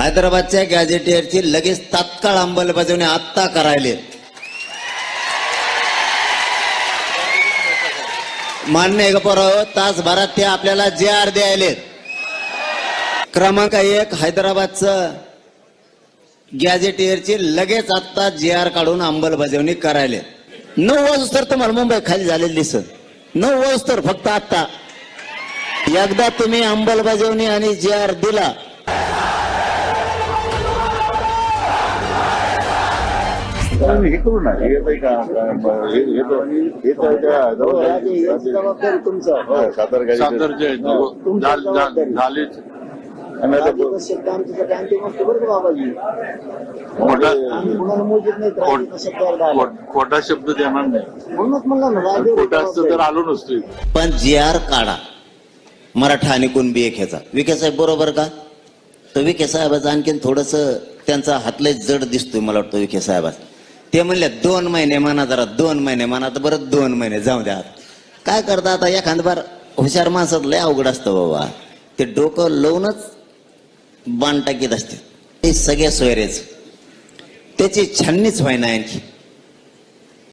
हैदराबादच्या गॅझेटियरची लगेच तात्काळ अंमलबजावणी आत्ता करायले. मान्य आहे का तासभरात ते आपल्याला जे आर द्यायलेत क्रमांक एक हैदराबादचं गॅझेटियरची लगेच आत्ता जे आर काढून अंमलबजावणी करायले. नऊ वाजता तुम्हाला मुंबई खाली झालेली दिसत. नऊ वाजता तर फक्त आत्ता. एकदा तुम्ही अंमलबजावणी आणि जे आर दिला हे करू ना. हे का हे जबाबदारी तुमचं. हा. झालीच खोटा शब्द देणार नाही. म्हणूनच म्हणलं खोटा असतं तर. आलो नसतो. पण जी आर काढा. मराठा आणि कुणबी एक ह्याचा. विखे साहेब बरोबर का? तर विखे साहेबाचं आणखीन थोडस त्यांचा हातले जड दिसतोय मला वाटतं विखे साहेबाचा. ते म्हणले दोन महिने म्हणा जरा दोन महिने म्हणा तर बरं दोन महिने जाऊ द्या. काय करता आता एखाद बार हुशार माणसात लय अवघड असतं बाबा. ते डोकं लावूनच बाण टाकीत असते. ते सगळ्या सोयरेच. त्याची छाननीच व्हायना आणखी.